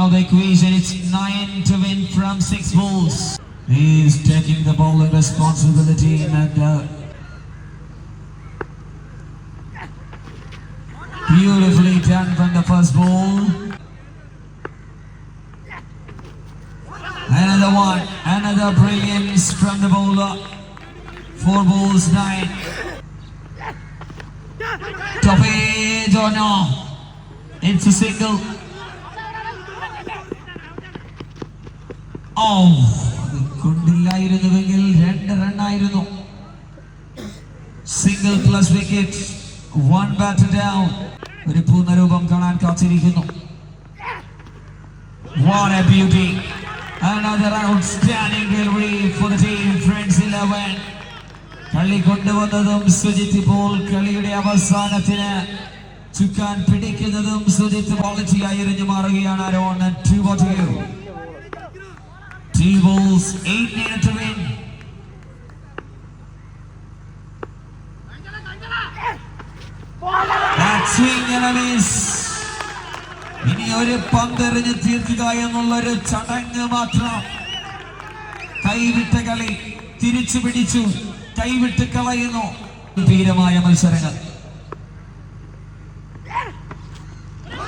Now the equation is nine to win from six balls. He's taking the bowling responsibility and uh, beautifully done from the first ball. Another one, another brilliance from the bowler. Four balls, nine. Top it or no? It's a single. കൊണ്ടില്ലായിരുന്നുവെങ്കിൽ രണ്ട് റണ്ണായിരുന്നു. Single plus wicket one bat down ഒരു പൂർണരൂപം കാണാൻ കാത്തിരിക്കുന്നു. What a beauty! Another outstanding delivery for the team, Friends 11. കളി കൊണ്ടുവന്നതും സുജിത്ത് ഇപ്പോൾ കളിയുടെ അവസാനത്തിന് ചുക്കാൻ പിടിക്കുന്നതും സുജിത്ത് ക്വാളിറ്റിയായി എറിഞ്ഞു മാറുകയാണ്. Aaron to what two Two balls, eight and to win. ഇനി ഒരു പന്തെറിഞ്ഞ് തീർക്കുക എന്നുള്ളൊരു ചടങ്ങ് മാത്രം. കൈവിട്ട കളി. തിരിച്ചു പിടിച്ചു. കൈവിട്ട് കളയുന്നു. ധീരമായ മത്സരങ്ങൾ.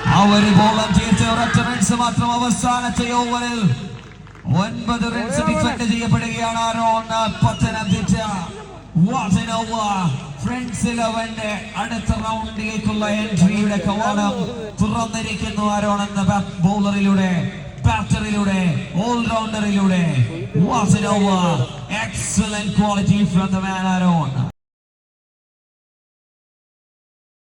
ആ ഒരു ബോളം തീർച്ച ഒരൊറ്റ റൺസ് മാത്രം അവസാനത്തെ ഓവറിൽ ഒൻപത് റൺസ് ഡിഫൻഡ് ചെയ്യപ്പെടുകയാണ് over. ഫ്രണ്ട്സ് ഇലവന്റെ അടുത്ത റൗണ്ടിലേക്കുള്ള എൻട്രിയുടെ കവാടം തുറന്നിരിക്കുന്നു ആരോൺ എന്ന ബൗളറിലൂടെ ബാറ്ററിലൂടെ ഓൾറൗണ്ടറിലൂടെ excellent quality from the man Aaron.